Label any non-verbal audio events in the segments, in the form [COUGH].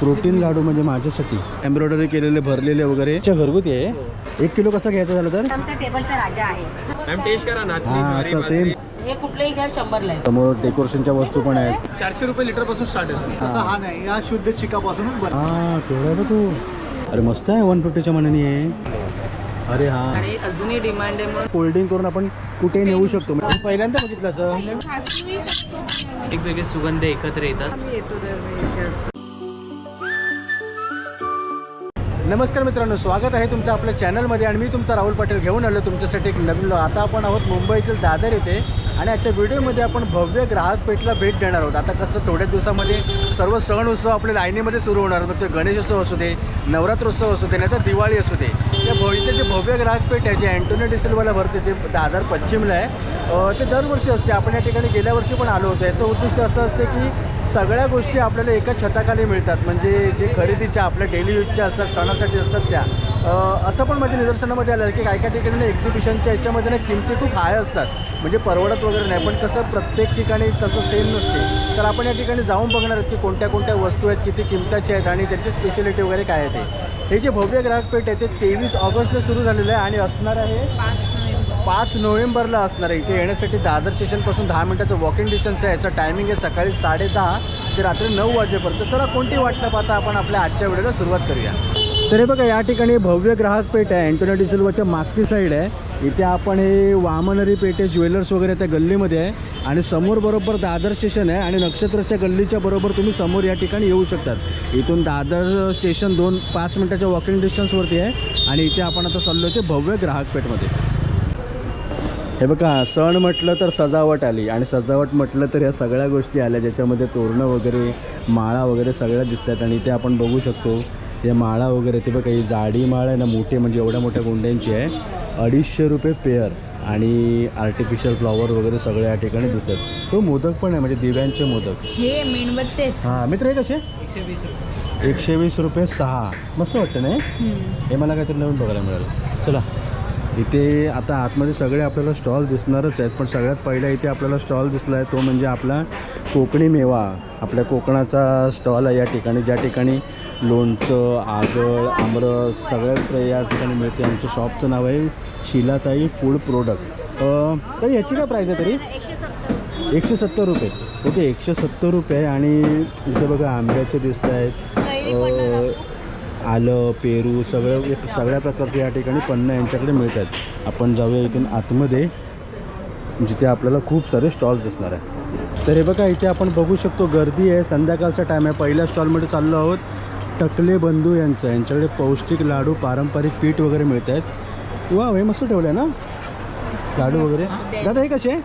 Protein laddoo म्हणजे माझ्यासाठी. Embroidery केलेले भरलेले वगैरे. च्या घरगुती आहे. एक किलो कसं घ्यायचं झालं तर? आमचा टेबलचा राजा आहे. मॅम टेस्ट करा हा नाचणी असं सेम हे कुठलंही घ्या शंभरला आहे. समोर डेकोरेशनच्या वस्तू पण आहेत. चारशे रुपये लिटरपासून स्टार्ट आहे सर हा. नाही शुद्ध चिकापासूनच बनतो हा आहे बा तू. अरे मस्त आहे वन फिफ्टीच्या मनाने आहे. अरे हा. आणि अजूनही डिमांड आहे म्हणून. फोल्डिंग करून आपण कुठेही नेऊ शकतो? मी पहिल्यांदा बघितलं असं वेगवेगळे सुगंध एकत्र येतात. नमस्कार मित्रांनो स्वागत आहे तुमचं आपल्या चॅनलमध्ये आणि मी तुमचा राहुल पाटील घेऊन आलो तुमच्यासाठी एक नवीन आता आपण आहोत मुंबईतील दादर येथे आणि आजच्या व्हिडिओमध्ये आपण भव्य ग्राहक पेठला भेट देणार आहोत. आता कसं थोड्या दिवसामध्ये सर्व सण उत्सव आपल्या लाईनीमध्ये सुरू होणार मग ते गणेशोत्सव असू दे नवरात्रोत्सव असू दे नाही तर दिवाळी असू दे. त्या भव इथे जे भव्य ग्राहक पेठ आहे जे अँटोनी डिसेलवाला भरते जे दादर पश्चिमला आहे ते दरवर्षी असते. आपण या ठिकाणी गेल्या वर्षी पण आलो होतो. याचं उद्दिष्ट असं असते की सगळ्या गोष्टी आपल्याला एका छताखाली मिळतात. म्हणजे जे खरेदीच्या आपल्या डेली यूजच्या असतात सणासाठी असतात त्या. असं पण माझ्या निदर्शनामध्ये आलं की काही काही ठिकाणी ना एक्झिबिशनच्या याच्यामध्ये ना किमती खूप हाय असतात. म्हणजे परवडत वगैरे नाही. पण कसं प्रत्येक ठिकाणी तसं सेम नसते. तर आपण या ठिकाणी जाऊन बघणार आहोत की कोणत्या कोणत्या वस्तू आहेत किती किमताच्या आहेत आणि त्यांची स्पेशलिटी वगैरे काय आहे ते. हे जे भव्य ग्राहकपेठ आहे ते तेवीस ऑगस्टला सुरू झालेलं आहे आणि असणार आहे पाच नोव्हेंबरला असणार आहे. इथे येण्यासाठी दादर स्टेशनपासून दहा मिनिटाचं वॉकिंग डिस्टन्स आहे. याचं टायमिंग आहे सकाळी साडेदहा ते रात्री नऊ वाजेपर्यंत. चला कोणती वाटतं पाहता आपण आपल्या आजच्या व्हिडिओला सुरुवात करूया. तरी बघा या ठिकाणी भव्य ग्राहक पेठ आहे. अँटोनिया डिसिल्वाच्या मागची साईड आहे. इथे आपण हे वामनरी पेठे ज्वेलर्स वगैरे त्या गल्लीमध्ये आहे. आणि समोर बरोबर दादर स्टेशन आहे. आणि नक्षत्राच्या गल्लीच्या बरोबर तुम्ही समोर या ठिकाणी येऊ शकतात. इथून दादर स्टेशन दोन पाच मिनटाच्या वॉकिंग डिस्टन्सवरती आहे. आणि इथे आपण आता चाललो ते भव्य ग्राहक पेठमध्ये. हे बघा सण म्हटलं तर सजावट आली आणि सजावट म्हटलं तर या सगळ्या गोष्टी आल्या ज्याच्यामध्ये तोरणं वगैरे माळा वगैरे सगळ्या दिसतात आणि इथे आपण बघू शकतो. या माळा वगैरे ते बघा ही जाडी माळ आहे ना मोठी म्हणजे एवढ्या मोठ्या गोंड्यांची आहे. अडीचशे रुपये पेअर आणि आर्टिफिशियल फ्लॉवर वगैरे सगळे या ठिकाणी दिसत तो मोदक पण आहे म्हणजे दिव्यांचे मोदक. हे मेणबत्ते हां मित्र हे कसे? एकशे वीस रुपये. एकशे वीस रुपये सहा. मस्त वाटतं नाही? हे मला काहीतरी नवीन बघायला मिळालं. चला. इथे आता आतमध्ये सगळे आपल्याला स्टॉल दिसणारच आहेत पण सगळ्यात पहिला इथे आपल्याला स्टॉल दिसला आहे तो म्हणजे आपला कोकणी मेवा. आपल्या कोकणाचा स्टॉल आहे या ठिकाणी ज्या ठिकाणी लोणचं आगळ आमरस सगळ्याच या ठिकाणी मिळते. आमच्या शॉपचं नाव आहे शिलाताई फूड प्रोडक्ट. तर याची काय प्राईस आहे तरी? एकशे सत्तर रुपये. ओके एकशे सत्तर रुपये आणि इथे बघा आंब्याचे दिसत आहेत. आलं पेरू सगळं सगळ्या प्रकारचे या ठिकाणी पन्ना यांच्याकडे मिळतात. आपण जाऊया इथून आतमध्ये जिथे आपल्याला खूप सारे स्टॉल्स दिसणार आहे तर हे बघा इथे आपण बघू शकतो गर्दी आहे. संध्याकाळचा टाईम आहे. पहिल्या स्टॉलमध्ये चाललो आहोत. टकले बंधू यांचं यांच्याकडे पौष्टिक लाडू पारंपरिक पीठ वगैरे मिळत आहेत वा हे मस्त ठेवलं आहे ना? लाडू वगैरे. दादा हे कसे?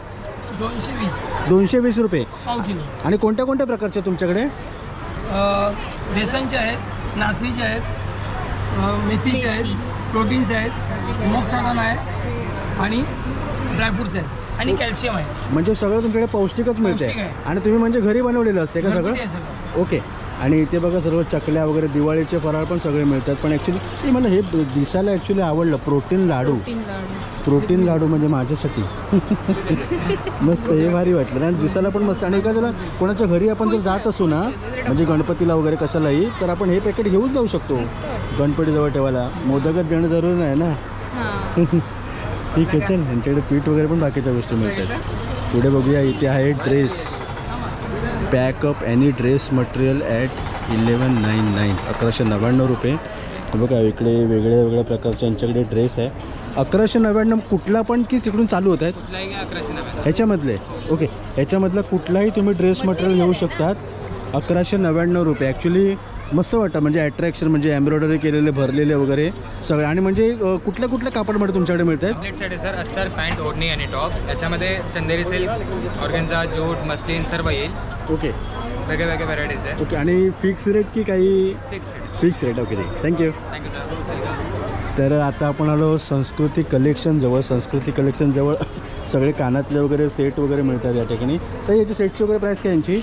दोनशे वीस. दोनशे वीस रुपये. आणि कोणत्या कोणत्या प्रकारचे तुमच्याकडे? बेसनचे आहेत. नाचणीचे आहेत मेथीचे आहेत प्रोटीन्स आहेत मोग साठण आहे आणि ड्रायफ्रुट्स आहेत. आणि कॅल्शियम आहे. म्हणजे सगळं तुमच्याकडे पौष्टिकच मिळते. आणि तुम्ही म्हणजे घरी बनवलेलं असते का सगळं. ओके. आणि इथे बघा सर्व चकल्या वगैरे दिवाळीचे फराळ पण सगळे मिळतात. पण ॲक्च्युली मला हे दिसायला ॲक्च्युली आवडलं. प्रोटीन लाडू. प्रोटीन लाडू. म्हणजे माझ्यासाठी. [LAUGHS] मस्त हे भारी वाटलं. आणि दिसायला पण मस्त. आणि एखाद्याला कोणाच्या घरी आपण जर जात असू ना म्हणजे गणपतीला वगैरे कशालाही तर आपण हे पॅकेट घेऊन जाऊ शकतो. गणपतीजवळ ठेवायला. मोदकच देणं जरूर नाही ना. [LAUGHS] ठीक आहे चल. यांच्याकडे पीठ वगैरे पण बाकीच्या गोष्टी मिळतात. पुढे बघूया इथे आहे dress pack up any dress material at eleven nine nine अकराशे नव्याण्णव रुपये. बघा इकडे वेगळ्या वेगळ्या प्रकारचे यांच्याकडे ड्रेस आहे. अकराशे नव्याण्णव कुठला पण की तिकडून चालू होत आहेत? ह्याच्यामधले. ओके ह्याच्यामधला कुठलाही तुम्ही ड्रेस मटेरियल घेऊ शकतात. अकराशे नव्याण्णव रुपये. ॲक्च्युली मस्त वाटतं. म्हणजे अट्रॅक्शन म्हणजे एम्ब्रॉयडरी केलेले भरलेले वगैरे सगळे. आणि म्हणजे अं, कुठल्या कुठल्या कापडमध्ये तुमच्याकडे मिळत आहेत सर अस्तर पॅन्ट ओढणी आणि टॉप याच्यामध्ये Chanderi silk organza jute muslin सर्व येईल. ओके वेगळे वेगळे व्हरायटीज आहे. ओके आणि फिक्स रेट की काही fix rate fix rate okay thank you thank you sir तर आता आपण आलो संस्कृती कलेक्शनजवळ संस्कृती कलेक्शनजवळ [LAUGHS] सगळे कानातले वगैरे सेट वगैरे मिळतात या ठिकाणी. तर याची सेटची वगैरे प्राईस काय यांची?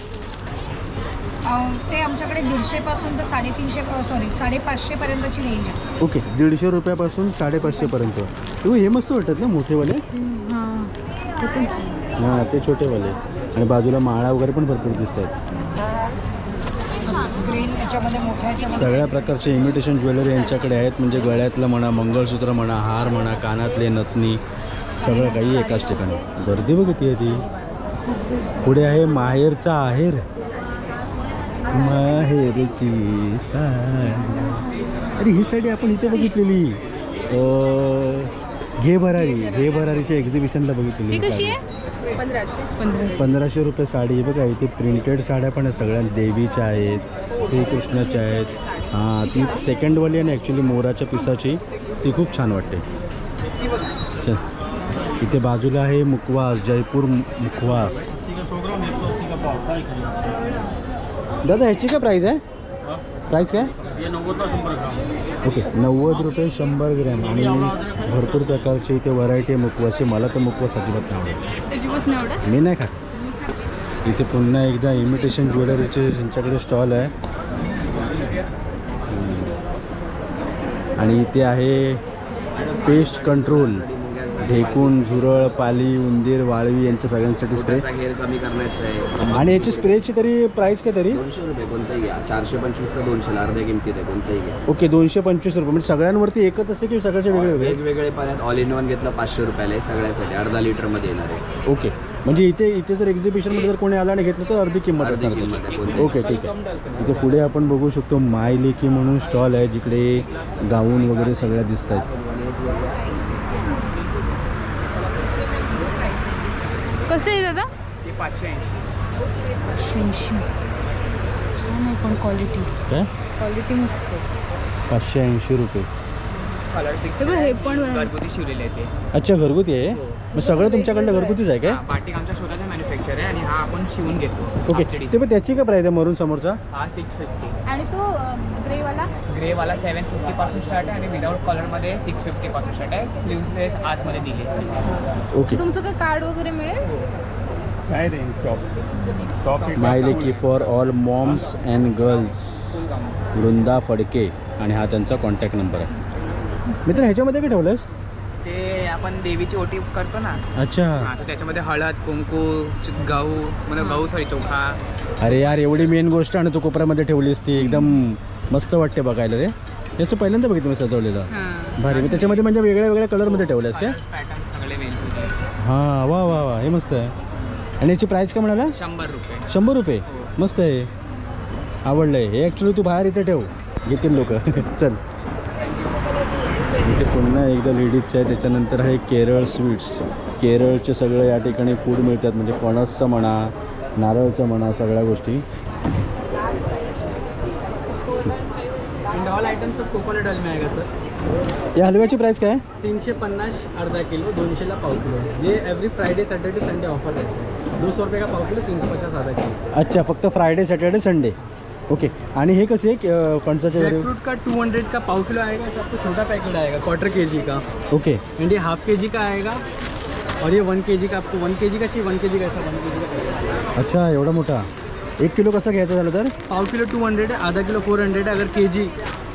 ते आमच्याकडे दीडशे पासून तर साडेतीनशे सॉरी साडेपाचशे पर्यंतची रेंज आहे. ओके दीडशे रुपयापासून साडेपाचशेपर्यंत. तू हे मस्त वाटतात ना मोठेवाले? हां ते छोटेवाले. आणि बाजूला माळा वगैरे पण भरपूर दिसत आहेत सगळ्या प्रकारचे इमिटेशन ज्वेलरी यांच्याकडे आहेत. म्हणजे गळ्यातलं म्हणा मंगळसूत्र म्हणा हार म्हणा कानातले नथनी सगळं काही एकाच ठिकाणी. गर्दी बघ किती आहे ती. पुढे आहे माहेरचा आहेर. माहेरची साडी. अरे ही साडी आपण इथे बघितलेली. अं, घे भरारी. घे भरारीच्या एक्झिबिशनला बघितलेली ही साडी. पंधराशे. रुपये साडी आहे बघा. इथे प्रिंटेड साड्या पण आहे सगळ्या देवीच्या आहेत श्रीकृष्णाच्या आहेत. हां ती सेकंडवाली आहे ना ॲक्च्युली मोराच्या पिसाची. ती खूप छान वाटते. चल. इथे बाजूला आहे मुखवास जयपूर मु- मुखवास. दादा ह्याची काय प्राईस आहे? प्राईस काय? ओके नव्वद रुपये शंभर ग्रॅम आणि भरपूर प्रकारचे इथे व्हरायटी आहे मला तर मुखवास अजिबात नाही आवडत. मी नाही खात. इथे पुन्हा एकदा इमिटेशन ज्वेलरीचे त्यांच्याकडे स्टॉल आहे. आणि इथे आहे पेस्ट कंट्रोल ढेकून झुरळ पाली उंदीर वाळवी यांच्या सगळ्यांसाठी स्प्रे कमी करण्याचं आहे? आणि याची स्प्रेची तरी प्राईस काय तरी? दोनशे रुपये कोणतंही घ्या. चारशे पंचवीसचं दोनशेला अर्ध्या किमतीत आहे कोणतंही घ्या. ओके दोनशे पंचवीस रुपये. म्हणजे सगळ्यांवरती एकच असते की सगळ्याचे वेगळे वेगळे वेगवेगळे पर्यंत ऑल इन वन घेतलं पाचशे रुपयाला आहे सगळ्यासाठी. अर्धा लिटरमध्ये येणार आहे. ओके. म्हणजे इथे इथे जर एक्झिबिशनमध्ये जर कोणी आला आणि घेतलं तर अर्धी किंमत अर्धी असणार किंमत आहे त्याची. कोणती. ओके ठीक आहे. इथे पुढे आपण बघू शकतो माय लेकी म्हणून स्टॉल आहे जिकडे गाऊन वगैरे सगळ्या दिसत आहेत कसं आहे दादा? ते पाचशे ऐंशी. शहाऐंशी छान आहे पण क्वालिटी काय? क्वालिटी मस्त पाचशे ऐंशी रुपये. कलर फिक्स सगळं हे पण घरगुती शिवलेले आहे ते. अच्छा घरगुती आहे? मग सगळं तुमच्याकडनं घरगुतीच आहे काय? हा, बाटिक आमच्या आहे आणि हा आपण शिवून घेतो. ओके. ते. पण त्याची काय प्राईस आहे मरून समोरचा? हा सिक्स फिफ्टी आणि तो ग्रेवाला ग्रेवाला सेवन फिफ्टीपासून स्टार्ट आहे आणि विदाऊट कलरमध्ये सिक्स फिफ्टीपासून स्टार्ट आहे. स्लीवलेस आतमध्ये दिली ओके. तुमचं काय कार्ड वगैरे मिळेल? My Leki for all moms and girls Vrinda Phadke. आणि हा त्यांचा कॉन्टॅक्ट नंबर आहे. मित्र ह्याच्यामध्ये काय ठेवलंस आपण देवीची ओटी करतो ना. अच्छा. हा तर त्याच्यामध्ये हळद कुंकू च- गहू म्हणजे गहू सॉरी चोखा. अरे यार एवढी मेन गोष्ट आणि तू कोपऱ्यामध्ये ठेवलीस ती एकदम मस्त वाटते बघायला रे. याचं पहिल्यांदा बघितलं मी सजवलेलं. भारी मी त्याच्यामध्ये म्हणजे वेगळ्या वेगळ्या कलरमध्ये ठेवलंस काय? पॅटर्न सगळे वेगवेगळे हां वा वा वा हे मस्त आहे. आणि याची प्राईस काय म्हणाला? शंभर रुपये. शंभर रुपये? मस्त आहे. आवडलं आहे हे ॲक्च्युली तू बाहेर इथे ठेव. घेतील लोक. [LAUGHS] चल. पुन्हा एकदा लेडीजचं आहे त्याच्यानंतर आहे केरळ स्वीट्स. केरळचे सगळं या ठिकाणी फूड मिळतात म्हणजे फणसचं म्हणा नारळचं म्हणा सगळ्या गोष्टी. कोकोनट में आएगा सर या हलव्याची प्राईस काय? आहे? तीनशे पन्नास अर्धा किलो दोनशेला पाव किलो. ये every Friday Saturday Sunday offer रहते हैं दो सौ रुपये का पाव किलो तीन सौ पचास आधा किलो. अच्छा फक्त फ्रायडे सॅटर्डे संडे ओके. आणि हे कसे आहे फणसाचे जैक फ्रूट का टू हंड्रेड का पाव किलो आएगा तो आपको छोटा पैकेट आएगा? क्वार्टर के जी का. ओके. एंड ये हाफ के जी का आएगा? और ये वन के जी का आपको वन के जी का चाहिए वन के जी का ऐसा वन के जी का। अच्छा एवढा मोठा. एक किलो कसं घ्यायचं झालं तर? पाव किलो टू हंड्रेड है आधा किलो फोर हंड्रेड है अगर के जी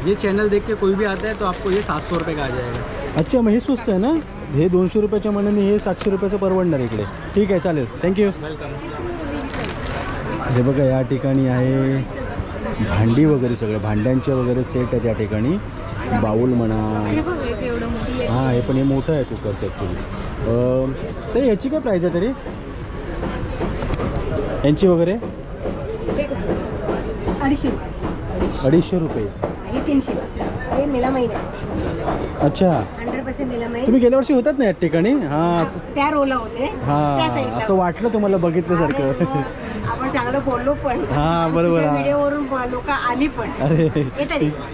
ये चैनल देख के कोई भी आता है तो आपको ये सात सौ रुपये का आ जाएगा। अच्छा मग हे स्वस्त आहे ना? हे दोनशे रुपयाच्या मनाने हे सातशे रुपयाचं परवडणार इकडे. ठीक आहे चालेल. थँक्यू वेलकम हे बघा या ठिकाणी आहे. भांडी वगैरे सगळं भांड्यांचे वगैरे सेट आहेत या ठिकाणी. बाऊल म्हणा. हां हे पण हे मोठं आहे कुकरचं ॲक्च्युली तर याची काय प्राईज आहे तरी? यांची वगैरे? अडीचशे अडीचशे रुपये. तीनशे. आहे. अच्छा. तुम्ही गेल्या वर्षी होतात ना या ठिकाणी? हां. त्या रोला होते. त्या हां असं वाटलं तुम्हाला बघितल्यासारखं. चांगलं बोललो पण हां बरोबर हां. व्हिडिओवरून लोक आली पण. अरे.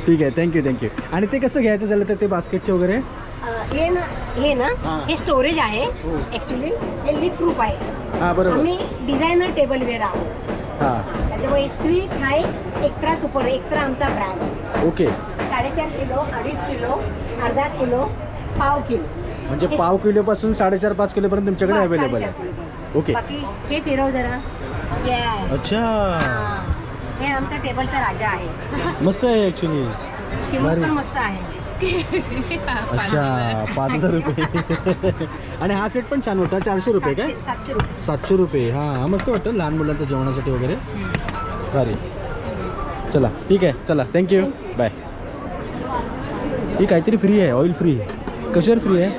ठीक आहे थँक्यू थँक्यू आणि ते कसं घ्यायचं झालं तर ते बास्केटचे वगैरे? हे ना हे ना हां. हे स्टोरेज आहे ऍक्च्युली हे लिप प्रूफ आहे. हां बरोबर. आम्ही डिझायनर टेबल वेअर आहोत. हां. त्याच्यामुळे Shri Thai extra super extra आमचा ब्रँड ओके. साडेचार किलो अडीच किलो अर्धा किलो पाव किलो. म्हणजे पाव किलोपासून साडेचार पाच किलोपर्यंत तुमच्याकडे बस, अवेलेबल आहे. किलो. ओके. बाकी हे फिरव जरा. Yes. अच्छा. हा. हे आमचा टेबलचा राजा आहे. मस्त आहे ॲक्च्युली किंमत भारी. पण मस्त आहे. अच्छा पाच हजार [LAUGHS] रुपये. आणि हा सेट पण छान होता चारशे रुपये काय? सातशे सातशे रुपये. सातशे रुपये. हां मस्त वाटतं लहान मुलांच्या जेवणासाठी वगैरे. भारी. चला ठीक आहे. चला थँक्यू बाय ही काहीतरी फ्री आहे ऑइल फ्री कशावर फ्री आहे?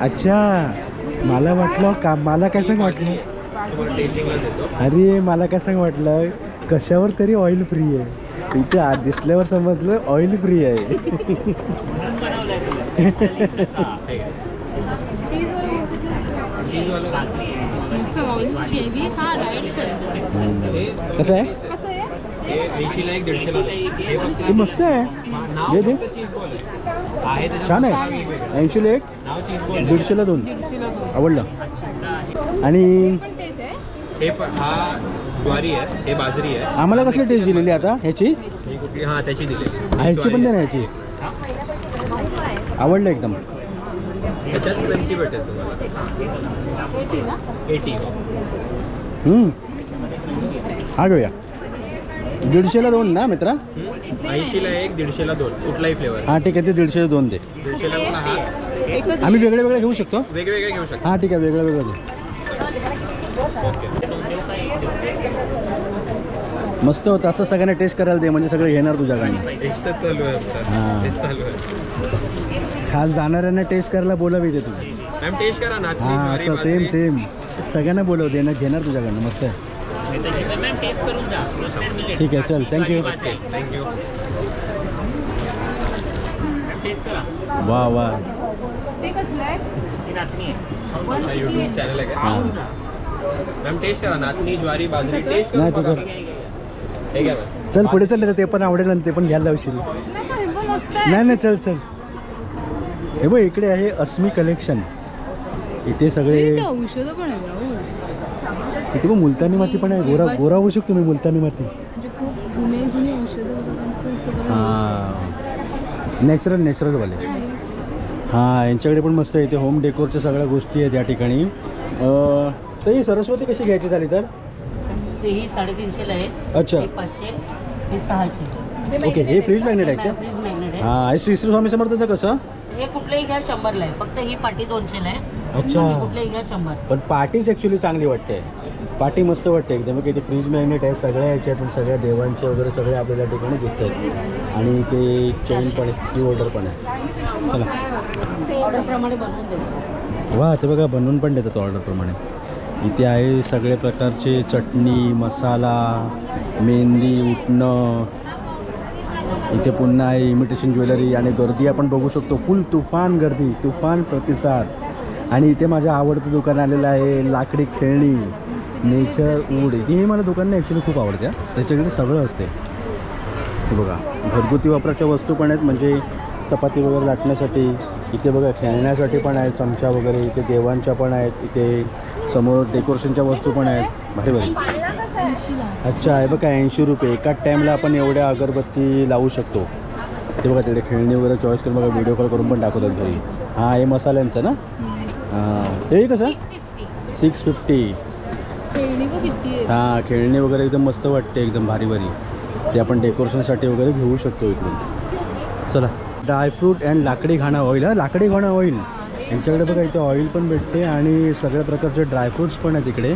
अच्छा. मला वाटलं का मला काय सांग वाटलं? अरे मला काय सांग वाटलं कशावर तरी ऑइल फ्री आहे. इथे आत दिसल्यावर समजलं ऑइल फ्री आहे. कसं आहे? हे मस्त आहे. दे दे. छान आहे. ऐंशीला एक दीडशेला दोन. आवडलं. आणि हे प- हा ज्वारी आहे हे बाजरी आहे. आम्हाला कसली टेस्ट दिलेली आता ह्याची? ही कुठली? हा त्याची दिली ह्याची पण दे ना ह्याची. आवडलं एकदम. त्याच्यात क्रंची भेटेल तुम्हाला? एटी हम्म. हा घेऊया. दीडशेला दोन ना मित्रा? ऐंशीला एक दीडशेला दोन. कुठलाही फ्लेवर हां ठीक आहे ते दीडशेला दोन दे. दीडशेला दोन हा. आम्ही वेगळे वेगळे घेऊ शकतो? वेगवेगळे घेऊ शकता. हां ठीक आहे वेगळं वेगळं दे. मस्त होतं. असं सगळ्यांना टेस्ट करायला दे म्हणजे सगळं घेणार आहे खास जाणाऱ्यांना टेस्ट करायला बोलावी ते. तू हां असं सेम. सेम सगळ्यांना बोलव दे ना घेणार तुझ्याकडनं मस्त ठीक आहे चल. थँक्यू थँक्यू वा वा. ते कसलं आहे? हा यूट्यूब चॅनल आहे. हां का? मॅम टेस्ट करा. नाचणी ज्वारी बाजरी टेस्ट नाही करून तू बघा. कर. हे घ्या मॅम चल पुढे चल ते पण आवडेल आणि ते पण घ्यायला लावशील. नाही नाही चल चल. हे बघ इकडे आहे अस्मी कलेक्शन इथे सगळे औषधं पण आहे इथे बघ मुलतानी माती पण आहे. गोरा गोरा होऊ शकतो मी मुलतानी माती. म्हणजे खूप जुने जुने औषधं हां. नॅचरल नॅचरलवाले हां यांच्याकडे पण मस्त आहे. इथे होम डेकोरच्या सगळ्या गोष्टी आहेत या ठिकाणी. तर ही सरस्वती कशी घ्यायची झाली तर? ही साडेतीनशेला आहे. अच्छा. ही पाचशे ही सहाशे. ओके हे फ्रीज मॅग्नेट आहे. का? फ्रीज मॅग्नेट आहे. हां हे श्री श्री स्वामी समर्थाचं कसं? हे कुठलंही घ्या शंभरला आहे. फक्त ही पाटी दोनशेला आहे. अच्छा. कुठलंही घ्या शंभर. पण पार्टीच ॲक्च्युली चांगली वाटते. पाठी मस्त वाटते एकदम. की ते फ्रीज मॅग्नेट आहे सगळ्या ह्याच्यात आणि सगळ्या देवांचे वगैरे सगळे आपल्याला ठिकाणी दिसत आहेत आणि ते चेन पण आहे ती ऑर्डर पण आहे. चला. वा ते बघा बनवून पण देतात ऑर्डरप्रमाणे इथे आहे सगळे प्रकारचे चटणी मसाला मेहंदी उठणं इथे पुन्हा आहे इमिटेशन ज्वेलरी आणि गर्दी आपण बघू शकतो. फुल तुफान गर्दी तुफान प्रतिसाद. आणि इथे माझ्या आवडतं दुकान आलेलं आहे लाकडी खेळणी. नेचर वूड ही मला दुकानं ॲक्च्युली खूप आवडते. त्याच्याकडे सगळं असते. बघा घरगुती वापराच्या वस्तू पण आहेत. म्हणजे चपाती वगैरे लाटण्यासाठी इथे बघा खेळण्यासाठी पण आहेत. चमचा वगैरे इथे देवांच्या पण आहेत. इथे समोर डेकोरेशनच्या वस्तू पण आहेत. भारी भारी. अच्छा आहे बघा ऐंशी रुपये. एकाच टाईमला आपण एवढ्या अगरबत्ती लावू शकतो. इथे बघा तिकडे खेळणी वगैरे चॉईस करून बघा व्हिडिओ कॉल करून पण दाखवतात घरी. हां हे मसाल्यांचं ना? हां. हे कसं? सिक्स फिफ्टी हां खेळणी वगैरे एकदम मस्त वाटते एकदम भारी भारी. ते आपण डेकोरेशनसाठी वगैरे घेऊ शकतो इकडून. चला. ड्रायफ्रूट अँड लाकडी घाणा ऑइल हा लाकडी घाणा ऑइल यांच्याकडे बघा इथे ऑइल पण भेटते आणि सगळ्या प्रकारचे ड्रायफ्रूट्स पण आहेत इकडे.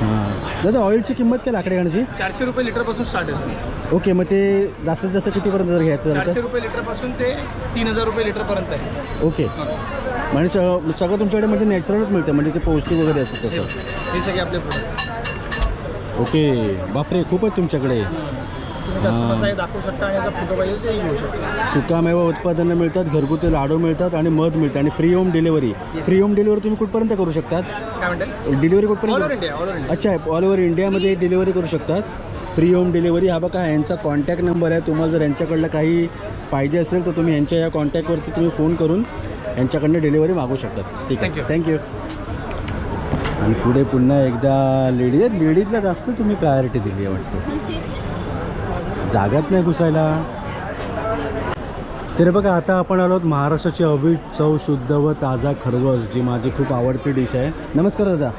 हां. दादा ऑइलची किंमत काय लाकडी घाण्याची? चारशे रुपये लिटरपासून स्टार्ट आहे ओके मग ते जास्तीत जास्त कितीपर्यंत जर घ्यायचं चारशे रुपये लिटरपासून ते तीन हजार रुपये लिटरपर्यंत आहे. ओके. म्हणजे सगळं सगळं तुमच्याकडे म्हणजे नॅचरलच मिळतं म्हणजे ते पौष्टिक वगैरे असतं तसं. हे सगळे आपले प्रोडक्ट ओके. बापरे खूप आहेत तुमच्याकडे. तुम्ही कस्टमरचा दाखवू शकता आणि याचा फोटो पाहिजे ते घेऊ शकता. सुकामेवा उत्पादनं मिळतात घरगुती लाडू मिळतात आणि मध मिळतं आणि free home delivery free home delivery तुम्ही कुठपर्यंत करू शकतात? काय डिलिव्हरी ऑल कुठपर्यंत? Over India all over India अच्छा ऑल ओव्हर इंडियामध्ये डिलिव्हरी करू शकतात. फ्री होम डिलिव्हरी हा बघा यांचा कॉन्टॅक्ट नंबर आहे. तुम्हाला जर यांच्याकडलं काही पाहिजे असेल तर तुम्ही यांच्या या कॉन्टॅक्टवरती तुम्ही फोन करून यांच्याकडनं डिलिव्हरी मागू शकतात. ठीक आहे. थँक्यू आणि पुढे पुन्हा एकदा लेडीज लेडीजला जास्त तुम्ही प्रायोरिटी दिली आहे वाटतं. जागाच नाही घुसायला. तर बघा आता आपण आलो आहोत महाराष्ट्राची अवीट चव शुद्ध व ताजा खरवस जी माझी खूप आवडती डिश आहे. नमस्कार दादा.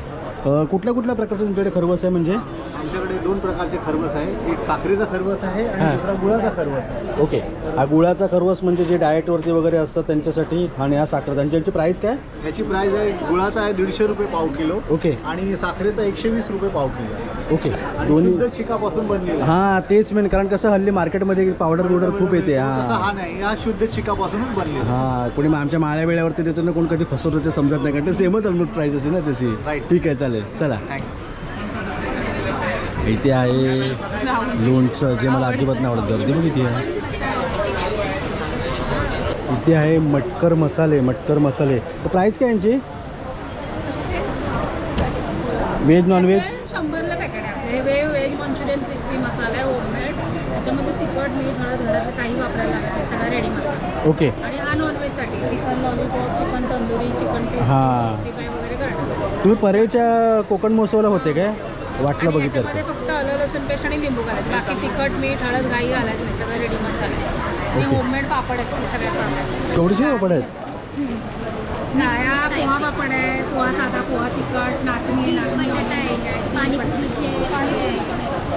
कुठल्या कुठल्या प्रकारचं तुमच्याकडे खरवस आहे म्हणजे? आमच्याकडे दोन प्रकारचे खरवस आहे. एक साखरेचा खरवस आहे. आणि दुसरा गुळाचा खरवस आहे. ओके. हा गुळाचा खरवस म्हणजे जे डाएटवरती वगैरे असतात त्यांच्यासाठी आणि हा साखर त्यांची प्राईस काय? याची प्राइस आहे गुळाचा आहे दीडशे रुपये पाव किलो ओके. आणि साखरेचा एकशे वीस रुपये पाव किलो आहे. ओके. आणि दोन्ही शुद्ध चिकापासून बनलेला आहे. हां तेच मेन कारण कसं हल्ली मार्केटमध्ये पावडर बिवडर खूप येते तसा हां हा नाही. हा शुद्ध चिकापासूनच बनलेला आहे. हां कोणी आमच्या माळ्या वेळेवरती देतो ना कोण कधी फसवतो ते समजत नाही. कारण ते सेमच ऑलमोस्ट प्राईस असते ना त्याची Right. ठीक आहे चालेल. चला. Thanks. इथे आहे लोणचं जे मला अजिबात नाही आवडत. गर्दी बघ इथे आहे. इथे आहे मटकर मसाले मटकर मसाले. तर प्राईस काय यांची? व्हेज नॉनव्हेज शंभरला पॅकेट आहे हे वे व्हेज मंचुरियन क्रिस्पी मसाला आहे होममेड त्याच्यामध्ये तिखट मीठ हळद घरातलं काही वापरायला लागत नाही. सगळा रेडी मसाला. ओके आणि हा नॉनव्हेजसाठी chicken lollipop chicken tandoori chicken हा. सिक्स्टी फाय वगैरे करणार तुम्ही परेलच्या कोकण महोत्सवाला होते काय? वाटलं बघितलं याच्यामध्ये फक्त आलं लसूण पेस्ट आणि लिंबू घालायचं. बाकी तिखट मीठ हळद घाई घालायचं नाही. सगळं रेडी मसाले. आणि. होममेड पापड आहेत सगळ्या केवढीशे पापड आहेत? नाया पोहा पापड आहे पोहा साधा पोहा तिखट नाचणी नाचणी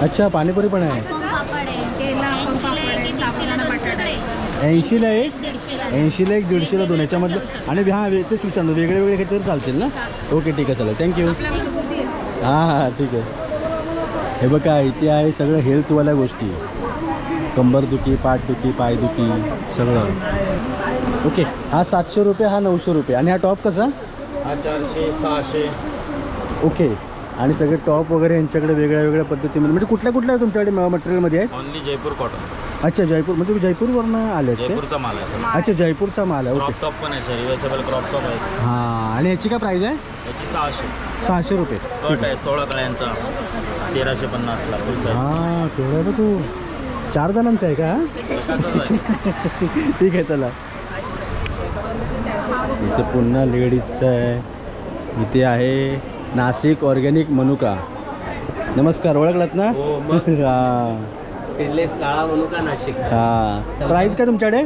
अच्छा पाणीपुरी पण आहे. ऐंशीला एक ऐंशीला एक? दीडशेला. दोन याच्यामधलं आणि हां वे- तेच विचारलं वेगळे वेगळे घेतले तर चालतील ना? ओके ठीक आहे चालेल. थँक्यू हां हां ठीक आहे. हे बघा इथे आहे सगळं हेल्थवाल्या गोष्टी. कंबरदुखी पाठदुखी पायदुखी सगळं. ओके हा सातशे रुपये हा नऊशे रुपये. आणि हा टॉप कसा? हा चारशे सहाशे. ओके. आणि सगळे टॉप वगैरे यांच्याकडे वेगळ्या वेगळ्या पद्धतीमध्ये म्हणजे कुठल्या कुठल्या तुमच्याकडे मटेरियलमध्ये आहेत? ओनली जयपूर कॉटन अच्छा जयपूर म्हणजे जयपूरवरनं आले आहेत जयपूरचा माल आहे अच्छा जयपूरचा माल आहे क्रॉप ओके टॉप पण आहे सर रिव्हर्सेबल क्रॉप टॉप आहे. हां आणि याची काय प्राईस आहे? सहाशे. सहाशे रुपये. स्कर्ट आहे सोळा कळ्यांचा. तेराशे पन्नासला फुल हां केवढा आहे तू. चार जणांचा आहे का? एकाचाच आहे. [LAUGHS] ठीक आहे चला. इथे पुन्हा लेडीजचं आहे. इथे आहे नाशिक ऑर्गॅनिक मनुका. नमस्कार ओळखलात ना? हो, [LAUGHS] काळा म्हणू का नाशिक. हां. प्राईस काय तुमच्याकडे?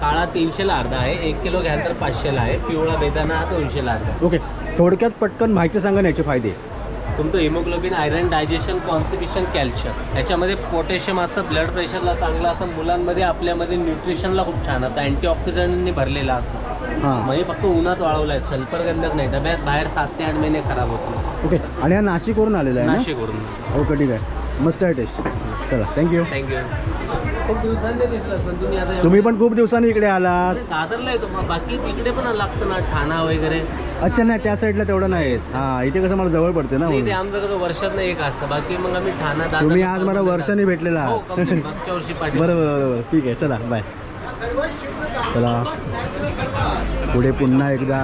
काळा तीनशेला अर्धा आहे एक किलो घ्याल तर पाचशेला आहे पिवळा बेदाना हा दोनशेला अर्धा. ओके. थोडक्यात पटकन माहिती सांगा याचे फायदे. तुमचं haemoglobin iron digestion constipation calcium याच्यामध्ये पोटॅशियम असतं ब्लड प्रेशरला चांगलं असतं मुलांमध्ये आपल्यामध्ये न्यूट्रिशनला खूप छान असतं. अँटीऑक्सिडंटनी भरलेला असतो. हां. म्हणजे फक्त उन्हात वाळवलं आहे सल्फर गंधक नाही. डब्यात बाहेर सात ते आठ महिने खराब होत ओके. आणि हा नाशिकवरून आलेला आहे नाशिकवरून. ओके ठीक आहे. मस्त आहे टेस्ट चला थँक्यू थँक्यू खूप दिवसांनी दिसलं पण तुम्ही आता तुम्ही पण खूप दिवसांनी इकडे आलात. दादरला येतो बाकी तिकडे पण लागतं ना ठाणा वगैरे. अच्छा नाही त्या साईडला तेवढं नाही आहेत. हां इथे कसं मला जवळ पडते ना नाही ते म्हणून. आमचं कसं वर्षात एक असतं. बाकी मग आम्ही ठाणा दादर तुम्ही आज मला वर्षाने भेटलेला हो आहात. complete. [LAUGHS] मागच्या वर्षी पाठी बरोबर बरोबर ठीक आहे चला बाय चला. पुढे पुन्हा एकदा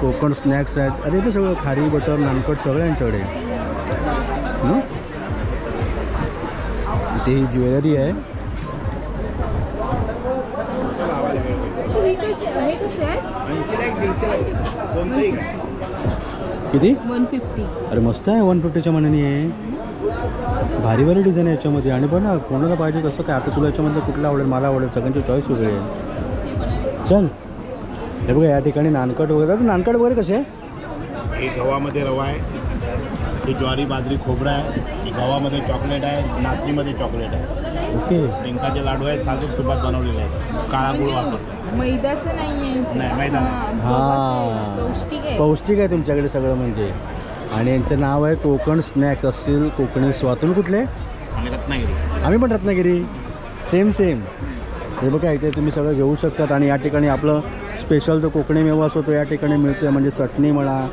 कोकण स्नॅक्स आहेत. अरे ते सगळं खारी बटर नानकट सगळं यांच्याकडे हं? इथे ही ज्वेलरी आहे. किती? वन फिफ्टी अरे मस्त आहे वन फिफ्टीच्या मनाने आहे. भारी भारी डिझाईन आहे याच्यामध्ये. आणि बघ ना कोणाला पाहिजे कसं काय? आता तुला याच्यामध्ये कुठलं आवडेल मला आवडेल सगळ्यांची चॉईस वेगळी आहे चल. हे बघा या ठिकाणी नानकट वगैरे. आता नानकट वगैरे कसे आहे ही गव्हामध्ये रवा आहे. ही ज्वारी बाजरी खोबरं आहे. ही गव्हामध्ये चॉकलेट आहे. नाचणीमध्ये चॉकलेट आहे. ओके. डिंकाचे लाडू आहेत साजूक तुपात बनवलेले आहेत. काळा गुळ वापरतो मैद्याचं नाही नाही मैदा नाही. हां. पौष्टिक आहे. पौष्टिक आहे तुमच्याकडे सगळं म्हणजे. आणि यांचं नाव आहे कोकण स्नॅक्स. असतील कोकणी स्वातून कुठले? रत्नागिरी. आम्ही पण रत्नागिरी. सेम सेम हे बघा इथे तुम्ही सगळं घेऊ शकतात. आणि या ठिकाणी आपलं स्पेशल जो कोकणी मेवा असतो तो या ठिकाणी मिळतो म्हणजे चटणी म्हणा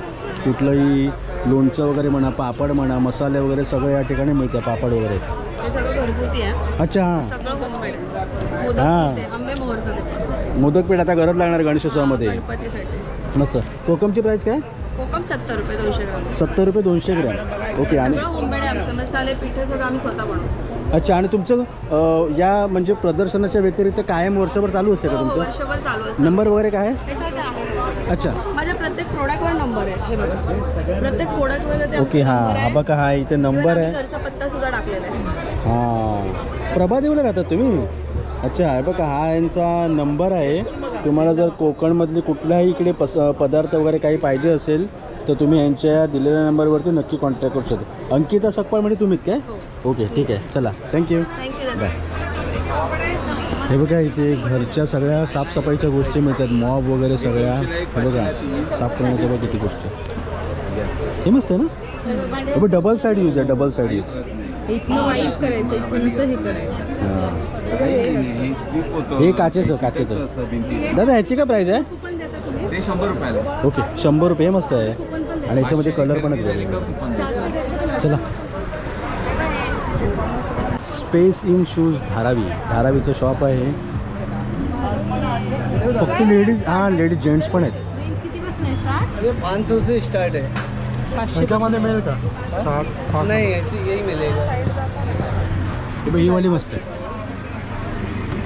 कुठलंही लोणचं वगैरे म्हणा पापड म्हणा मसाले वगैरे सगळं या ठिकाणी मिळतं पापड वगैरे. हे सगळं घरगुती आहे. अच्छा हां. हां. मोदक पीठ आता गरज लागणार गणेशोत्सवामध्ये. गणपतीसाठी. मस्त. कोकमची प्राईस काय? कोकम सत्तर रुपये दोनशे ग्राम. सत्तर रुपये दोनशे ग्रॅम. ओके आणि सगळं होममेड आहे आमचं. मसाले पिठे सगळं आम्ही स्वतः बनवतो. अच्छा आणि तुमचं अं, या म्हणजे प्रदर्शनाच्या व्यतिरिक्त कायम वर्षभर चालू असते का हो, हो, तुमचं? वर्षभर चालू असतं. नंबर वगैरे काय आहे? त्याच्यात आहे. अच्छा. माझ्या प्रत्येक प्रोडक्टवर नंबर आहे. हे बघा. प्रत्येक प्रोडक्टवर ते ओके हां हा. बघा हा इथे नंबर आहे. घरचा पत्ता सुद्धा टाकलेला आहे. हां. प्रभादेवीला राहतात तुम्ही? अच्छा हे बघा हा यांचा नंबर आहे. तुम्हाला जर कोकणमधली कुठल्याही इकडे पस पदार्थ वगैरे काही पाहिजे असेल तर तुम्ही यांच्या दिलेल्या नंबरवरती नक्की कॉन्टॅक्ट करू शकता. अंकिता सकपाळ म्हणजे तुम्हीच काय? ओके ठीक आहे. चला थँक्यू बाय हे बघा इथे घरच्या सगळ्या साफसफाईच्या गोष्टी मिळतात. मॉब वगैरे सगळ्या. हे बघा साफ करण्याच्या बघ किती गोष्टी. हे मस्त आहे ना? हे डबल साईड यूज आहे डबल साईड यूज करायचं हे काचेचं काचेचं. दादा ह्याची काय प्राईस आहे? ते शंभर रुपयाला. ओके शंभर रुपये मस्त आहे. आणि याच्यामध्ये कलर पण आहे. चला. Space in shoes Dharavi. धारावीचं shop आहे. फक्त लेडीज हां लेडीज जेंट्स पण आहेत. आहे पाँच सौ से स्टार्ट है त्याच्यामध्ये मिळेल का? नहीं ऐसी यही मिलेगा हे बघ ही वाली मस्त आहे.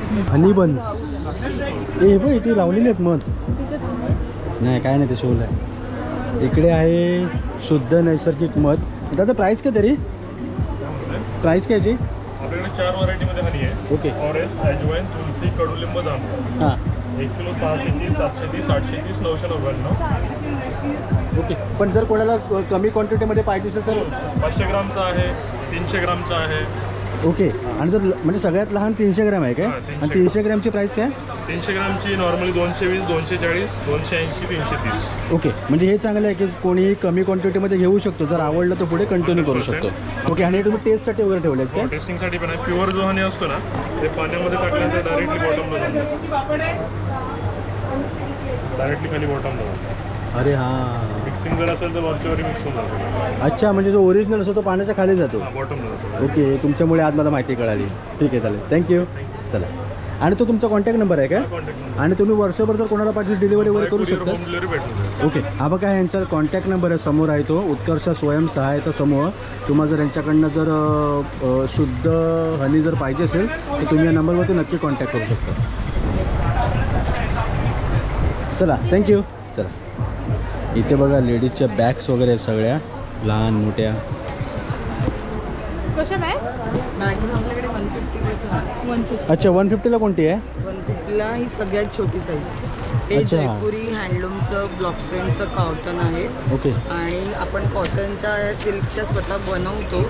हनी बन्स. ए बघ इथे लावलेली आहेत मध. नाही काय नाही ते शोल आहे इकडे आहे शुद्ध नैसर्गिक मध. दादा प्राईस काय तरी? प्राईस काय याची? आपल्याकडे चार व्हरायटीमध्ये हनी आहे. ओके फॉरेस्ट अजवाईन तुलसी कडुलिंब जांभूळ. हां. एक किलो सहाशे तीस सातशे तीस आठशे तीस नऊशे नव्याण्णव. ओके पण जर कोणाला कमी क्वांटिटीमध्ये पाहिजे असेल तर पाचशे ग्रामचा आहे तीनशे ग्रामचा आहे. ओके. आणि जर म्हणजे सगळ्यात लहान तीनशे ग्रॅम आहे काय? हां, 300 आणि तीनशे ग्रॅमची प्राईस काय? तीनशे ग्रामची नॉर्मली दोनशे वीस दोनशे चाळीस दोनशे ऐंशी तीनशे तीस. ओके. म्हणजे हे चांगलं आहे की कोणी कमी क्वांटिटीमध्ये घेऊ शकतो. जर आवडलं तर पुढे कंटिन्यू करू शकतो. ओके आणि हे तुम्ही टेस्टसाठी वगैरे ठेवले आहेत काय टेस्टिंगसाठी पण आहे. प्युअर जो हनी असतो ना ते पाण्यामध्ये टाकल्यानंतर डायरेक्टली बॉटमला जातो. डायरेक्टली खाली बॉटमला जातो. अरे हां. जर असेल तर वरच्यावरी मिक्स होऊन जातो अच्छा म्हणजे जो ओरिजिनल असतो तो पाण्याच्या खाली जातो? बॉटमला जातो. ओके तुमच्यामुळे आज मला माहिती कळाली. ठीक आहे चालेल. थँक्यू चला. आणि तो तुमचा कॉन्टॅक्ट नंबर आहे काय आणि तुम्ही वर्षभर जर कोणाला पाहिजे डिलिव्हरी वगैरे करू शकता? होम डिलिव्हरी भेटून जाईल. ओके. हा बघा यांचा कॉन्टॅक्ट नंबर आहे समोर आहे तो. उत्कर्ष स्वयंसहायता समूह. तुम्हाला जर यांच्याकडनं जर अ, शुद्ध हनी जर पाहिजे असेल तर तुम्ही या नंबरवरती नक्की कॉन्टॅक्ट करू शकता. चला. थँक्यू चला. इथे बघा लेडीजच्या बॅग्स वगैरे आहेत सगळ्या. लहान मोठ्या. अच्छा वन फिफ्टीला कोणती आहे? वन फिफ्टीला ही सगळ्यात छोटी साईज हे अच्छा. जयपुरी हँडलूमचं ब्लॉक प्रिंटचं कॉटन आहे. ओके. आणि आपण कॉटनच्या सिल्कच्या स्वतः बनवतो.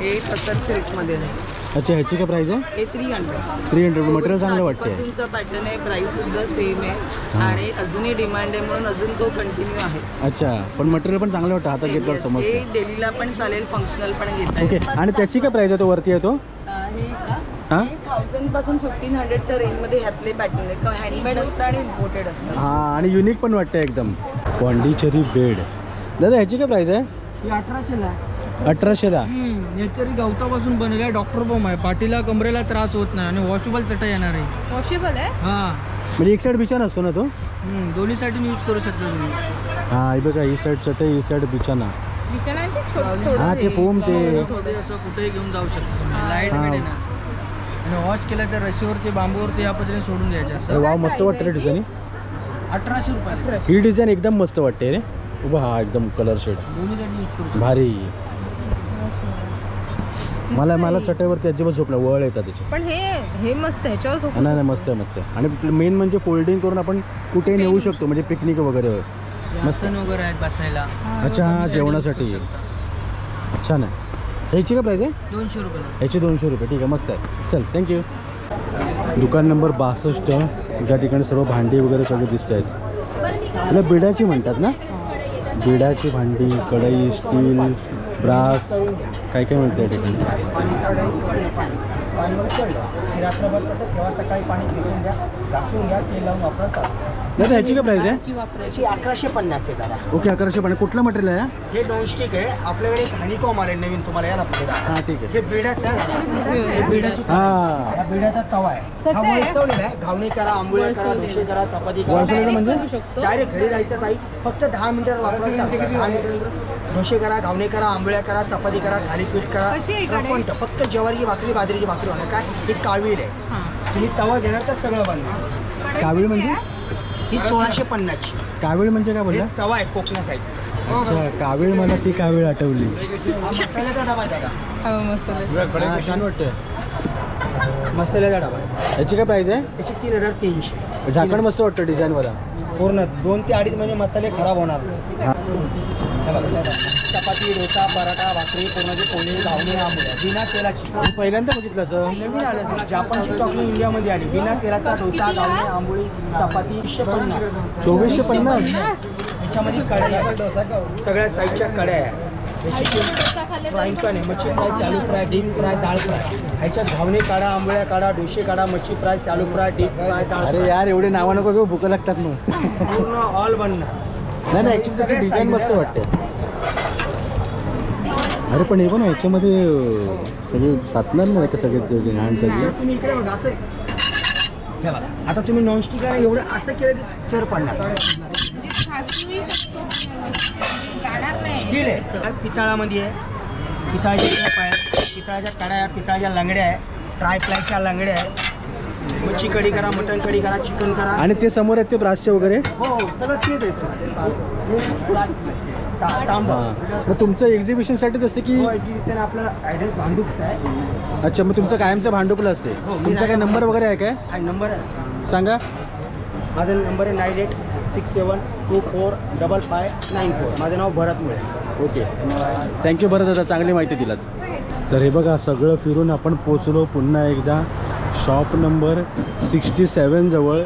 हे तसर सिल्कमध्ये आहे. अच्छा ह्याची काय प्राईस आहे? हे three hundred three hundred material चांगलं वाटते पासूनचा पॅटर्न आहे प्राइस सुद्धा सेम आहे. आणि अजूनही डिमांड आहे म्हणून अजून तो कंटिन्यू आहे. अच्छा पण मटेरियल पण चांगलं वाटतं हातात घेतलं Yes, हे समजतं डेलीला पण चालेल फंक्शनल पण घेता ओके आणि त्याची काय प्राईस आहे? तो वरती आहे तो? हां थाउजंडपासून फिफ्टीन हंड्रेडच्या रेंजमध्ये ह्यातले पॅटर्न आहेत. हँडमेड असतं आणि इम्पोर्टेड असतं? हां आणि युनिक पण वाटतं एकदम. पॉंडिचेरी बेड दादा ह्याची काय प्राईस आहे? ही अठराशेला आहे. अठराशेला नेचरी गवतापासून बनवलं डॉक्टर बॉम्ब आहे. पाठीला कमरेला त्रास होत नाही आणि वॉशेबल चटई येणार आहे. वॉशेबल आहे? हां. म्हणजे एक साईड बिछाना असतो ना तो? हम्म, दोन्हीसाठी यूज करू शकता तुम्ही. हां हे बघा ही साईड चटई ही साईड बिछाना. बिछानांचे छोटे हां ते फोम ते थोडे. असं कुठेही घेऊन जाऊ शकता तुम्ही. लाइट हां. वेट आहे ना. आणि वॉश केलं तर रशीवरती बांबूवरती या पद्धतीने सोडून द्यायचे असं. वाव मस्त वाटतं रे डिझाईन अठराशे रुपये ही डिझाईन एकदम मस्त वाटते रे. उभा हा एकदम कलर शेड दोन्हीसाठी यूज करू शकता. भारी. मला मला चटईवरती अजिबात झोप नाही. वळ येतात त्याचे पण हे हे मस्त आहे ह्याच्यावर झोपू नाही नाही मस्त आहे मस्त आहे. आणि मेन म्हणजे फोल्डिंग करून आपण कुठेही नेऊ शकतो. म्हणजे पिकनिक वगैरे. मस्त. वगैरे आहेत बसायला. अच्छा हा जेवणासाठी. करू शकता. अच्छा ना ह्याची काय प्राईस आहे? दोनशे रुपये ह्याची दोनशे रुपये. ठीक आहे मस्त आहे. चल थँक्यू दुकान नंबर बासष्ट. ज्या ठिकाणी सर्व भांडी वगैरे सगळे दिसत आहेत. त्याला बिडाची म्हणतात ना? बिडाची भांडी कढई स्टील ब्रास काय काय मिळतं या ठिकाणी? रात्रभर कसं ठेवा सकाळी पाणी फिरून घ्या घासून घ्या ते लावून वापरतात दादा ह्याची काय प्राईस आहे? अकराशे पन्नास आहे दादा. ओके अकराशे पण कुठलं मटेरियल आहे हे? नॉनस्टिक आहे आपल्याकडे एक हनीकॉम आले नवीन तुम्हाला या ना पुढे हां ठीक आहे. हे बिडाचं आहे दादा. हे हां. हा बिडाचा तवा आहे. हा? वळसवलेला घावणी करा आंबोळ्या करा वळसवलेला. डोसे करा चपाती वळसवलेला करा म्हणजे? करू शकतो. डायरेक्ट घरी जायचं ताई. फक्त दहा मिनिटात वापरायचं आपल्याला. दहा मिनिटानंतर डोसे करा घावणे करा आंबोळ्या करा चपाती करा थालीपीठ करा. कशी आहे इकडे? कोणतं फक्त ज्वारी भाकरी बाजरीची भाकरी होणार. काय? ही कावीळ आहे. हां तुम्ही तवा घेणार तर सगळं बनणार. कावीळ म्हणजे? ही सोळाशे पन्नासची. कावीळ म्हणजे काय हे बोलला तवा आहे कोकणा साईडचा. अच्छा कावीळ मला ती कावीळ आठवली. हा मसाल्याचा डबा आहे दादा. हा हां छान वाटतं मसाल्याचा डबा आहे. याची काय प्राईस आहे? त्याची तीन हजार तीनशे. झाकण मस्त वाटतं डिझाईनवाला पूर्ण दोन ते अडीच महिने मसाले खराब होणार नाही. चपाती डोसा पराठा भाकरी पूर्णाची पोळी घावणे आंबोळ्या बिना तेलाची. मी पहिल्यांदा बघितलं असं नवीन आलं सर. जापानची टॉकली इंडियामध्ये आली. बिना तेलाचा डोसा घावणे आंबोळी चपाती एकशे पन्नास. चोवीसशे पन्नास? याच्यामध्ये आहेत. सगळ्या साईडच्या कड्या आहे. फ्राईंग मच्छी फ्राय चालू फ्राय डीप फ्राय डाळ फ्राय. ह्याच्यात घावणे काढा आंबोळ्या काढा डोसे काढा मच्छी फ्राय चालू फ्राय डीप फ्राय डाळ अरे फ्राय. यार एवढे नावं नको घेऊ भुकं लागतात मग? पूर्ण ऑल बनणार नाही नाही ॲक्च्युली त्याची डिझाईन मस्त वाटते. अरे पण हे पण याच्यामध्ये सगळे साधणार नाही का सगळे सगळे? जर तुम्ही इकडे बघा असं हे बघा आता तुम्ही नॉनस्टिक आहे एवढं असं केलं की चर पडणार. स्टील आहे. पितळामध्ये आहे. पितळाचे कप आहे पितळाच्या कड्या आहे पितळाच्या लंगड्या आहे. ट्राय प्लायच्या लंगड्या आहे. मच्छी कढी करा मटण कढी करा चिकन करा. आणि ते समोर आहेत ते ब्रासचे वगैरे? हो हो सगळं तेच आहे सर. ता- तांबा. हां. मग तुमचं एक्झिबिशनसाठीच असते की हो एक्झिबिशन आपला ॲड्रेस भांडूपचा आहे. अच्छा मग तुमचं कायमचं भांडुपला असते. हो, मी तुमचा काय नंबर वगैरे आहे काय? हा नंबर आहे. सांगा. माझा नंबर आहे nine eight six seven two four double five nine four माझं नाव भरत मुळे. ओके. थँक्यू बरं दादा चांगली माहिती दिलात. तर हे बघा सगळं फिरून आपण पोचलो पुन्हा एकदा. शॉप नंबर सिक्स्टी सेवनजवळ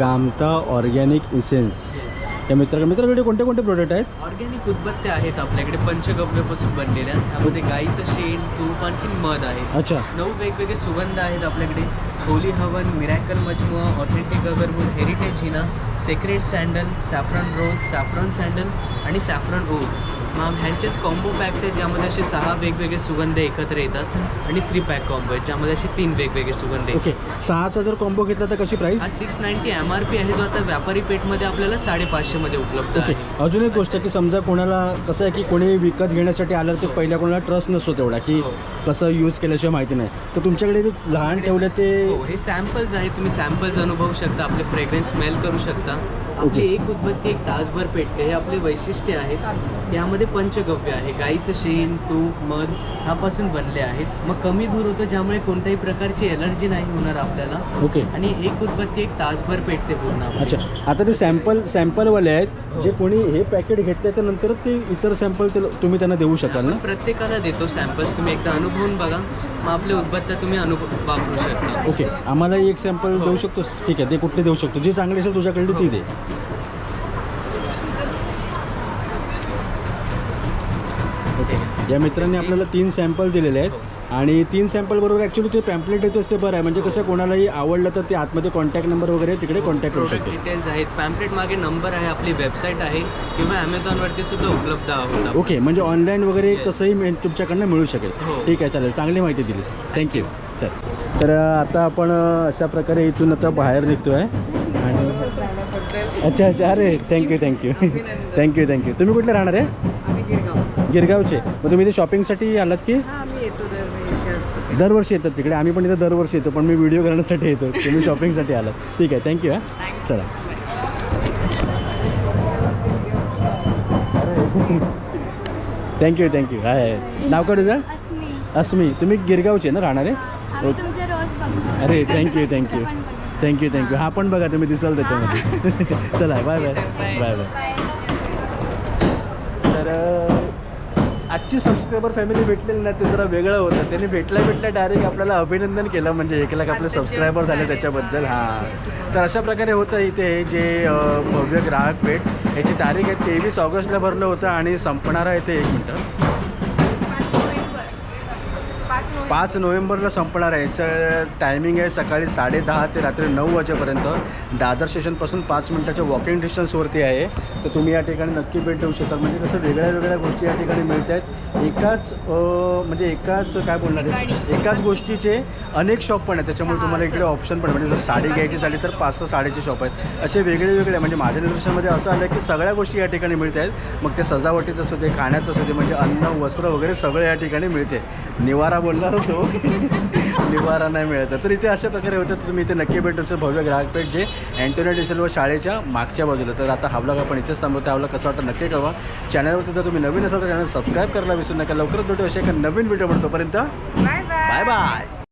गामता ऑर्गॅनिक इसेन्स. या मित्राकडे मित्राकडे कोणते कोणते प्रोडक्ट आहेत? ऑर्गॅनिक उदबत्त्या आहेत आपल्याकडे पंचगव्यापासून बनलेल्या. त्यामध्ये गाईचं शेण तूप आणखी मध आहे. अच्छा. नऊ वेगवेगळे सुगंध आहेत आपल्याकडे. Holy havan miracle majmua authentic agarwood heritage hina secret sandal saffron rose saffron sandal आणि सॅफ्रॉन ओक मॅम ह्यांचेच कॉम्बो पॅक्स आहेत ज्यामध्ये असे सहा वेगवेगळे सुगंध एकत्र येतात आणि थ्री पॅक कॉम्बो आहेत ज्यामध्ये असे तीन वेगवेगळे सुगंध ओके सहाचा जर कॉम्बो घेतला तर कशी प्राईस हा six ninety M R P आहे जो आता व्यापारी पेठमध्ये आपल्याला साडेपाचशेमध्ये उपलब्ध ओके आहे. अजून एक गोष्ट की समजा कोणाला कसं आहे की कोणी विकत घेण्यासाठी आलं तर पहिल्या कोणाला ट्रस्ट नसतो तेवढा की हो. कसं यूज केल्याशिवाय माहिती नाही. तर तुमच्याकडे जे लहान ठेवले ते हो हे सॅम्पल्स आहेत. तुम्ही सॅम्पल्स अनुभवू शकता आपले फ्रेग्रन्स स्मेल करू शकता. आपली एक उदबत्ती एक तासभर पेटते हे आपले वैशिष्ट्य आहेत. यामध्ये पंचगव्य आहे. गाईचं शेण तूप मध ह्यापासून बनले आहेत. मग कमी धूर होतं ज्यामुळे कोणत्याही प्रकारची एलर्जी नाही होणार आपल्याला. ओके. आणि एक उदबत्ती एक तासभर पेटते पूर्ण. अच्छा. आता ते सॅम्पल सॅम्पलवाले आहेत. जे कोणी हे पॅकेट घेतल्याच्या नंतर ते इतर सॅम्पल ते तुम्ही त्यांना देऊ शकाल ना? प्रत्येकाला देतो सॅम्पल्स तुम्ही एकदा अनुभवून बघा. मग आपले उदबत्त्या तुम्ही अनुभव वापरू शकता. ओके. आम्हाला एक सॅम्पल देऊ शकतोस? ठीक आहे. ते कुठले देऊ शकतो? जी चांगली असेल तुझ्याकडली ती दे ओके या मित्रांनी आपल्याला तीन सॅम्पल दिलेले आहेत. आणि तीन सॅम्पल बरोबर ॲक्च्युली ते पॅम्पलेट येतोच ते बरं आहे. म्हणजे कसं कोणालाही आवडलं तर ते आतमध्ये कॉन्टॅक्ट नंबर वगैरे तिकडे कॉन्टॅक्ट करू प्रोडक्ट शकते. डिटेल्स आहेत. पॅम्पलेट मागे नंबर आहे आपली वेबसाईट आहे किंवा ॲमेझॉनवरती सुद्धा उपलब्ध आहोत आपण. ओके म्हणजे ऑनलाईन वगैरे. कसंही मिळ- तुमच्याकडनं मिळू शकेल. हो. ठीक आहे चालेल. चांगली माहिती दिलीस. थँक्यू चल. तर अं, आता आपण अं, अशा प्रकारे इथून आता बाहेर निघतो आहे आणि अच्छा अच्छा. अरे थँक्यू थँक्यू थँक्यू थँक्यू तुम्ही कुठले राहणार आहे? आम्ही गिरगाव. गिरगावचे. मग तुम्ही इथे शॉपिंगसाठी आलात की? हा दरवर्षी येतात तिकडे. आम्ही पण इथे दरवर्षी येतो पण मी व्हिडिओ करण्यासाठी येतो तुम्ही शॉपिंगसाठी आलात. ठीक आहे थँक्यू हां. चला. थँक्यू थँक्यू हाय नाव का तुझं अस्मी. तुम्ही गिरगावचे ना राहणारे? ओके. अरे थँक्यू थँक्यू थँक्यू थँक्यू हा पण बघा तुम्ही दिसाल त्याच्यामध्ये. [LAUGHS] चला बाय बाय बाय बाय तर आजची सबस्क्रायबर फॅमिली भेटलेली ना ते जरा वेगळं होतं. त्यांनी भेटल्या भेटल्या डायरेक्ट आपल्याला अभिनंदन केलं म्हणजे एक लाख आपले सबस्क्रायबर झाले त्याच्याबद्दल हां. तर अशा प्रकारे होतं इथे जे भव्य ग्राहक भेट. याची तारीख आहे तेवीस ऑगस्टला भरलं होतं आणि संपणार आहे ते एक मिनटं. पाच नोव्हेंबरला संपणार आहे. याचं टायमिंग आहे सकाळी साडेदहा ते रात्री नऊ वाजेपर्यंत. दादर स्टेशनपासून पाच मिनटाच्या वॉकिंग डिस्टन्सवरती आहे. तर तुम्ही या ठिकाणी नक्की भेट देऊ शकता. म्हणजे कसं वेगळ्या वेगळ्या गोष्टी या ठिकाणी मिळत आहेत. एकाच म्हणजे एकाच काय बोलणार आहे? एकाच गोष्टीचे अनेक शॉप पण आहेत. त्याच्यामुळे तुम्हाला इकडे ऑप्शन पण. म्हणजे जर साडी घ्यायची झाली तर पाच सहा साडीचे शॉप आहेत. असे वेगळे वेगळे म्हणजे माझ्या निदर्शनामध्ये असं आलं की सगळ्या गोष्टी या ठिकाणी मिळत आहेत. मग ते सजावटीचं असू दे खाण्याचं असू दे म्हणजे अन्न वस्त्र वगैरे सगळं या ठिकाणी मिळते. निवारा बोलणार? होतो [LAUGHS] निवारा नाही मिळत. तर इथे अशा प्रकारे होतं. तर तुम्ही इथे नक्की भेटूचं भव्य ग्राहकपेठ जे अँटोनिया डिसेल्वा शाळेच्या मागच्या बाजूला. तर आता हा ब्लॉग आपण इथेच थांबवतो. त्यावेळेला कसं वाटतं नक्की कळवा. चॅनलवरती जर तुम्ही नवीन असाल तर चॅनल सबस्क्राईब करायला विसरू नका. लवकरच भेटू अशा एका नवीन व्हिडिओ बाय बाय बाय